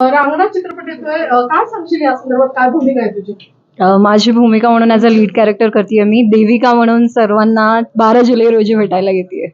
रांगणा चित्रपट येतोय काय सांगशील या संदर्भात? काय भूमिका आहे तुझी? माझी भूमिका म्हणून ॲज अ लीड कॅरेक्टर करते मी. देविका म्हणून सर्वांना बारा जुलै रोजी भेटायला घेते.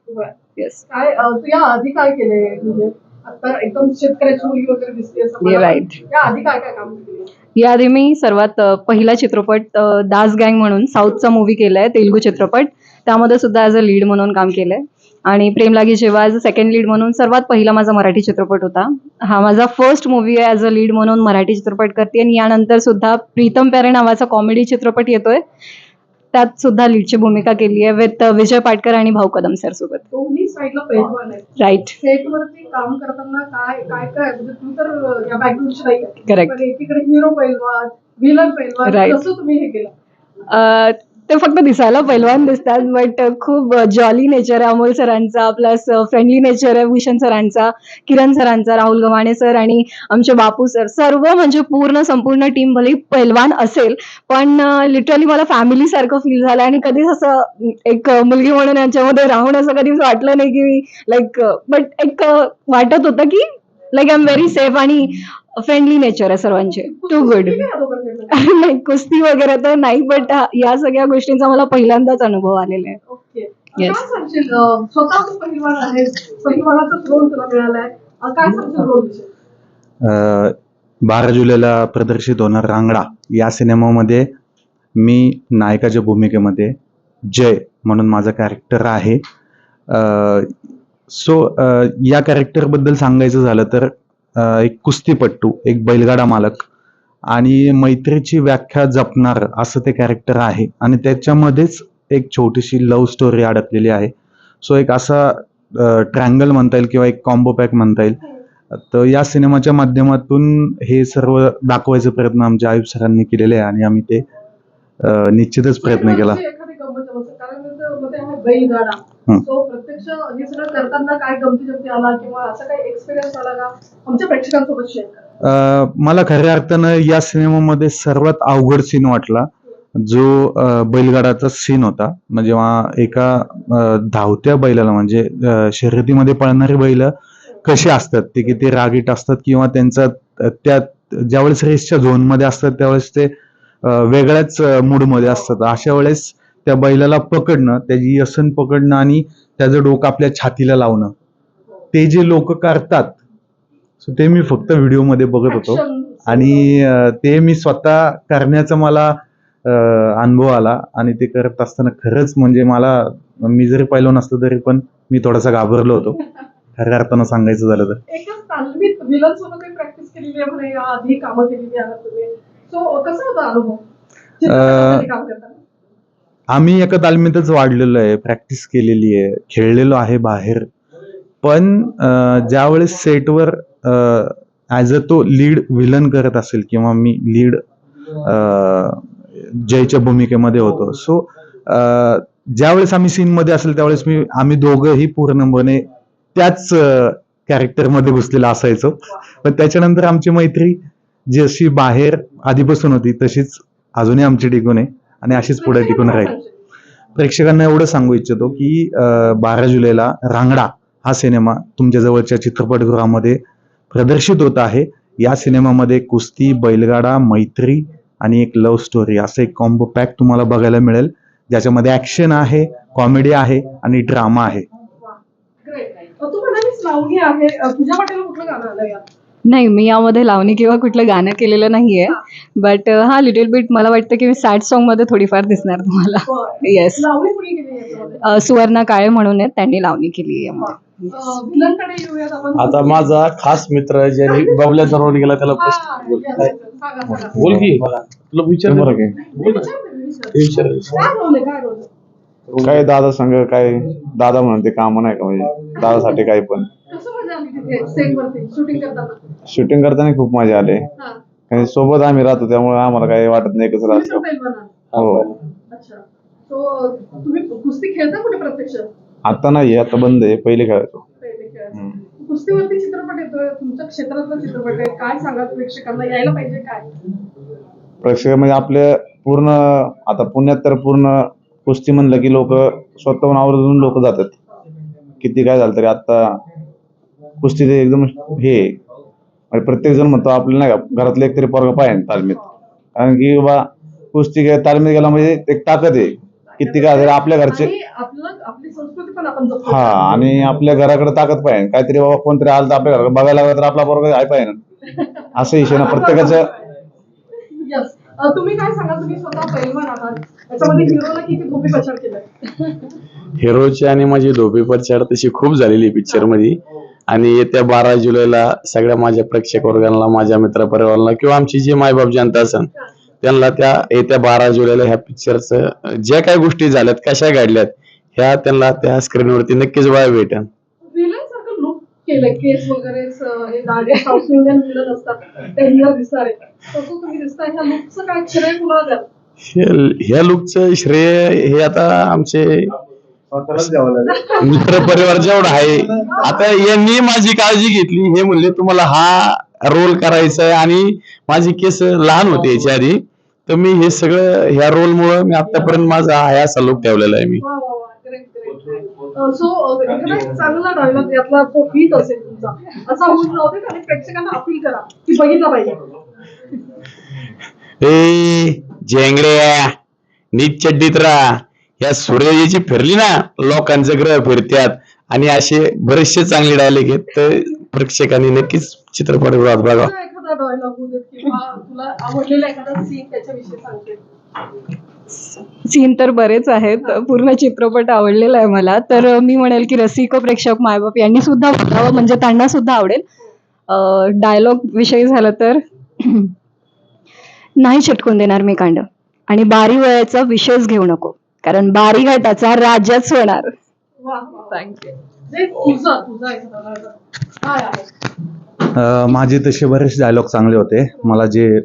येस काय अं, तू या आधी काय केलंय? म्हणजे आता एकदम शेतकऱ्याची मुलगी वगैरे दिसते right. या आधी काय काय काम केलं याआधी मी सर्वात पहिला चित्रपट दास गँग म्हणून साऊथचा मूवी केलाय तेलुगू चित्रपट. त्यामध्ये सुद्धा ॲज अ लीड म्हणून काम केलंय. आणि प्रेम लागी जेव्हा ॲज अ सेकंड लीड म्हणून सर्वात पहिला माझा मराठी चित्रपट होता. हा माझा फर्स्ट मूवी आहे ॲज अ लीड म्हणून मराठी चित्रपट करते. आणि यानंतर सुद्धा प्रीतम प्यारे नावाचा कॉमेडी चित्रपट येतोय. त्यात सुद्धा लीडची भूमिका केली आहे विथ विजय पाटकर आणि भाऊ कदम सर सोबत. दोन्ही साईडला पैलवान आहे. राईट सेट वरती काम करताना काय काय काय म्हणजे तू तर अं, या बॅकग्राऊंडची नाही आहे. Correct. पण एकीकडे हिरो पैलवान व्हिलन पैलवान Right. कसं तुम्ही हे केलं. अ, ते फक्त दिसायला पैलवान दिसतात बट खूप जॉली नेचर आहे अमोल सरांचा प्लस फ्रेंडली नेचर आहे भूषण सरांचा किरण सरांचा राहुल गव्हाणे सर आणि आमचे बापू सर. सर्व म्हणजे पूर्ण संपूर्ण टीम भले पैलवान असेल पण लिटरली मला फॅमिली सारखं फील झालं आणि कधीच असं एक मुलगी म्हणून यांच्यामध्ये राहून असं कधीच वाटलं नाही की लाईक बट एक वाटत होतं की like I am very safe आणि फ्रेंडली नेचर आहे सर्वांचे. टू गुड नाही कुस्ती वगैरे तर नाही बट या सगळ्या गोष्टींचा मला पहिल्यांदाच अनुभव आलेला आहे. ओके. Yes. काय सांगशील अं, स्वतः तू पहिलवान आहे पहिलवानाचा रोल तुला मिळालाय. अं, काय सांगशील रोल विषयी? अ, बारा जुलैला प्रदर्शित होणार रांगडा. या सिनेमामध्ये मी नायकाच्या भूमिकेमध्ये जय म्हणून माझं कॅरेक्टर आहे. सो या कॅरेक्टरबद्दल सांगायचं झालं तर अ, एक कुस्तीपट्टू एक बैलगाडा मालक आणि मैत्रीची व्याख्या जपणार असं ते कॅरेक्टर आहे. आणि त्याच्यामध्येच एक छोटीशी लव्ह स्टोरी अडकलेली आहे. सो एक असा ट्रँगल म्हणता येईल किंवा एक कॉम्बो पॅक म्हणता येईल. तर या सिनेमाच्या माध्यमातून हे सर्व दाखवायचा प्रयत्न आमच्या आयुष सरांनी केलेले आहे आणि आम्ही ते निश्चितच प्रयत्न केला. एखादी गंमत जमत कारण त्याचं मध्ये आहे बैलगाडा. सो प्रत्यक्ष हे सगळं करताना काय गमती जमती आला किंवा असा काही एक्सपिरियन्स आला का? आमच्या प्रेक्षकांसोबत शेअर करा. अं, मला खऱ्या अर्थानं या सिनेमामध्ये सर्वात अवघड सीन वाटला जो बैलगाडाचा सीन होता. म्हणजे जेव्हा एका धावत्या बैलाला म्हणजे शर्यतीमध्ये पळणारी बैल कशी असतात? ते किती रागीट असतात किंवा त्यांचा त्या ज्यावेळेस रेसच्या झोनमध्ये असतात त्यावेळेस ते वेगळ्याच मूडमध्ये असतात. अशा वेळेस त्या बैलाला पकडणं त्याची यसन पकडणं आणि त्याचं डोकं आपल्या छातीला लावणं. ते जे लोक करतात सो ते मी फक्त व्हिडिओमध्ये बघत होतो. Action. आणि ते मी स्वतः करण्याचा मला अनुभव आला आणि ते करत असताना खरंच म्हणजे मला मी जरी पाहिलं नसतं तरी पण मी थोडासा घाबरलो होतो. खऱ्या अर्थानं सांगायचं झालं तर. आम्ही एका तालमीतच वाढलेलो आहे प्रॅक्टिस केलेली आहे खेळलेलो आहे बाहेर. पण ज्यावेळेस सेटवर ॲज अ तो लीड विलन करत असेल किंवा मी लीड जयच्या भूमिकेमध्ये होतो. सो ज्यावेळेस आम्ही सीनमध्ये असेल त्यावेळेस मी आम्ही दोघंही पूर्णपणे त्याच कॅरेक्टरमध्ये घुसलेला असायचो. पण त्याच्यानंतर आमची मैत्री जशी बाहेर आधीपासून होती तशीच अजूनही आमची टिकून आहे. आणि अशीच पुढे टिकून राहील. प्रेक्षकांना एवढं सांगू इच्छितो की बारा जुलैला रांगडा हा सिनेमा तुमच्या जवळच्या चित्रपटगृहामध्ये प्रदर्शित होत आहे. या सिनेमामध्ये कुस्ती बैलगाडा मैत्री आणि एक लव्ह स्टोरी असं एक कॉम्बो पॅक तुम्हाला बघायला मिळेल. ज्याच्यामध्ये ऍक्शन आहे कॉमेडी आहे आणि ड्रामा आहे. आहे नाही मी यामध्ये लावणी किंवा कुठलं गाणं केलेलं नाहीये. बट हा लिटिल बिट मला वाटतं की सॅड सॉन्गमध्ये थोडीफार दिसणार तुम्हाला. येस लावणी कुणी केली याच्यामध्ये? सुवर्णा काळे म्हणून आहेत त्यांनी लावणी केली आहे यामध्ये. विलनकडे येऊयात आपण. आता माझा खास मित्र ज्यांनी बबल्याचा रोल गेला त्याला हा, प्रश्न बोल. yes, yes, सांगा, सांगा. बोल की. तुला विचार बरं काय? विचार ना, विचार. विचार. काय रोल आहे काय रोल आहे? काय दादा संग काय दादा म्हणून ते काम नाही का म्हणजे? दादासाठी काय पण. कसं मजा आली तिथे सेट वरती शूटिंग करताना? शूटिंग करताना खूप मजा आली. हा. आणि सोबत आम्ही राहतो त्यामुळे आम्हाला काही वाटत नाही पहिलवान आहात. हो. अच्छा. सो तुम्ही कुस्ती खेळता कुठे प्रत्यक्ष? आता नाही आता बंद आहे पहिले खेळायचो. कुस्तीवरती चित्रपट येतोय तुमच्या क्षेत्रातला चित्रपट आहे. काय सांगा प्रेक्षकांना यायला पाहिजे काय? प्रेक्षक म्हणजे आपल्या पूर्ण आता पुण्यात तर पूर्ण कुस्ती म्हणलं की लोक स्वतःहून आवर्जून लोक जातात. किती काय झालं तरी आता कुस्ती एकदम हे आहे. म्हणजे प्रत्येक जण म्हणतो आपल्याला नाही का घरातलं एक तरी पोरगा पाहिजे तालमीत. कारण की बाबा कुस्ती काय तालमीत गेला म्हणजे एक ताकद आहे. किती काय झालं आपल्या घरचे आणि आपलं आपली संस्कृती पण आपण जपतो. हा आणि आपल्या घराकडे ताकद पाहिजे. काहीतरी बाबा कोणतरी आलं तर आपल्या घराकडे बघायला लागलं तर आपला पोरगा आहे पाहिजे असं विषय ना प्रत्येकाचं Yes. अं, तुम्ही काय सांगा तुम्ही स्वतः पैलवान आहात. त्याच्यामध्ये हिरोला किती भूमी पछाड केलं हिरोची आणि माझी धोबी प्रचार तशी खूप झालेली पिक्चरमध्ये. आणि येत्या बारा जुलैला सगळ्या माझ्या प्रेक्षक वर्गांना माझ्या मित्रपरिवाराला किंवा आमची जी मायबाप जनता असन त्यांना त्या येत्या बारा जुलैला ह्या पिक्चरचं ज्या काही गोष्टी झाल्यात कशा घडल्यात ह्या त्यांना त्या स्क्रीनवरती नक्कीच बघायला भेटेल केस वगैरे हे ह्या लुकचं श्रेय हे- आता आमचे मित्र परिवार जेवढा आहे आता यांनी माझी काळजी घेतली. हे म्हणले तुम्हाला हा रोल करायचा आहे आणि माझी केस लहान होते याच्या आधी. तर मी हे सगळं ह्या रोल मुळे मी आतापर्यंत माझा हा असा लुक ठेवलेला आहे मी. सो चांगला डायलॉग यातला तो हिट असेल तुमचा. असा होऊन जाऊ दे आणि प्रेक्षकांना अपील करा. की बघितला पाहिजे. ए झेंगड्या नीट चड्डीत राहा. या सूर्याची फिरली ना लोकांचं ग्रह फिरत्यात. आणि असे बरेचसे चांगले डायलॉग आहेत तर प्रेक्षकांनी नक्कीच चित्रपटगृहात बघा सीन त्याच्याविषयी सांगते सीन तर बरेच आहेत. पूर्ण चित्रपट आवडलेला आहे मला. तर मी म्हणेल की रसिक प्रेक्षक मायबाप यांनी सुद्धा बघावं म्हणजे त्यांना सुद्धा आवडेल. डायलॉग विषयी झालं तर नाही चिटकून देणार मी कांड. आणि बारी वयाचा विषयच घेऊ नको. कारण बारी घाटाचा राजाच होणार. माझे तसे बरेच डायलॉग चांगले होते. मला जे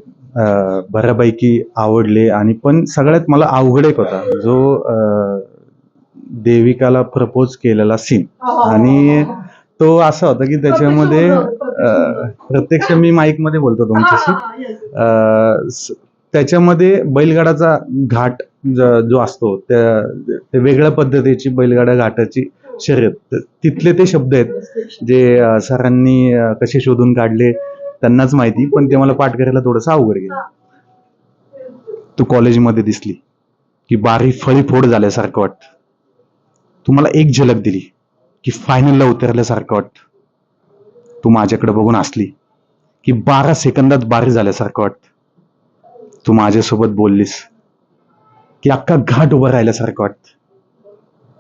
बऱ्यापैकी आवडले आणि पण सगळ्यात मला अवघड एक होता. जो अं, देविकाला प्रपोज केलेला सीन आणि तो असा होता की त्याच्यामध्ये अं, प्रत्यक्ष मी माईकमध्ये बोलतो तुमच्याशी. त्याच्यामध्ये बैलगाडाचा घाट जो असतो त्या वेगळ्या पद्धतीची बैलगाडा घाटाची शर्यत. तिथले ते शब्द आहेत जे सरांनी कसे शोधून काढले त्यांनाच माहिती पण ते मला पाठ करायला थोडंसं अवघड गेलं. तू कॉलेजमध्ये दिसली की बारी फळी फोड झाल्यासारखं वाटतं. तुम्हाला एक झलक दिली की फायनलला उतरल्यासारखं वाटतं. तू माझ्याकडे बघून असली की बारा सेकंदात बारी झाल्यासारखं वाटतं. तू माझ्यासोबत बोललीस. की अख्खा घाट उभं राहिल्यासारखं वाटतं.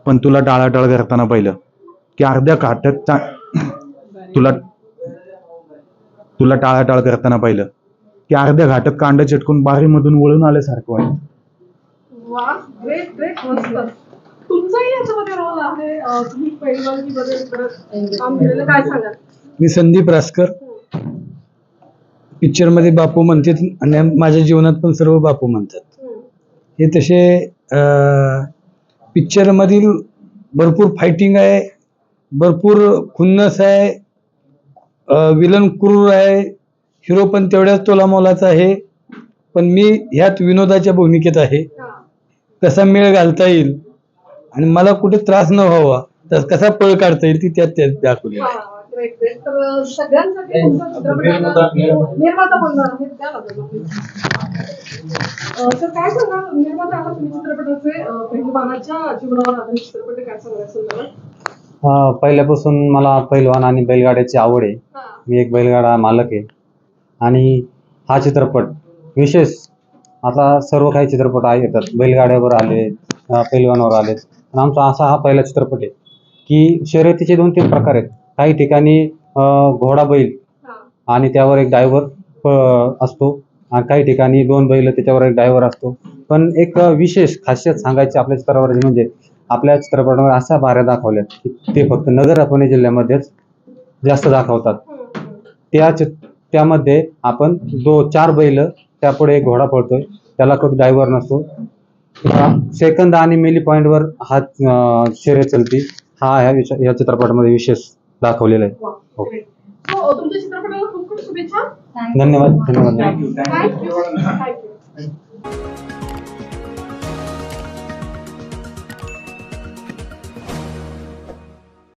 पण तुला टाळाटाळ करताना पाहिलं की अर्ध्या घाटात तुला तुला टाळाटाळ करताना पाहिलं की अर्ध्या घाटात कांड चिटकून बारीमधून वळून आल्यासारखं वाटतं. मी संदीप रासकर पिक्चरमध्ये बापू म्हणतात आणि माझ्या जीवनात पण सर्व बापू म्हणतात. हे तसे पिक्चरमधील भरपूर फायटिंग आहे भरपूर खुन्नस आहे विलन क्रूर आहे हिरो पण तेवढ्याच तोला मोलाचा आहे पण मी ह्यात विनोदाच्या भूमिकेत आहे. कसा मेळ घालता येईल आणि मला कुठे त्रास न व्हावा तर कसा पळ काढता येईल ती त्यात त्यात दाखवली वा, तर सगळ्यांसाठी तुमचा निर्माता बनणार तर काय सांगा निर्माता तुम्ही चित्रपटाचे पहिलवानाच्या जीवनावर आधारित चित्रपट काय पहिल्यापासून मला पैलवान आणि बैलगाड्याची आवड आहे. मी एक बैलगाडा मालक आहे. आणि हा चित्रपट विशेष आता सर्व काही चित्रपट आहे येतात. बैलगाड्यावर आले पैलवानावर आले. पण आमचा असा हा पहिला चित्रपट आहे की शर्यतीचे दोन तीन प्रकार आहेत. काही ठिकाणी घोडा बैल हा. आणि त्यावर एक ड्रायव्हर असतो. आणि काही ठिकाणी दोन बैल त्याच्यावर एक ड्रायव्हर असतो. पण एक विशेष खासियत सांगायची आपल्या चित्रपटाची म्हणजे आपल्या चित्रपटामध्ये अशा बाऱ्या दाखवल्यात की ते फक्त नगर पुणे जिल्ह्यामध्येच जास्त दाखवतात. त्या त्यामध्ये आपण दो चार बैल त्यापुढे एक घोडा पळतोय. त्याला कधी ड्रायव्हर नसतो. सेकंद आणि मिली पॉईंटवर हा शर्यत चलती. हा ह्या विष या चित्रपटामध्ये विशेष दाखवलेला आहे. great. So, तुमच्या चित्रपटाला खूप खूप शुभेच्छा. धन्यवाद. धन्यवाद. थँक्यू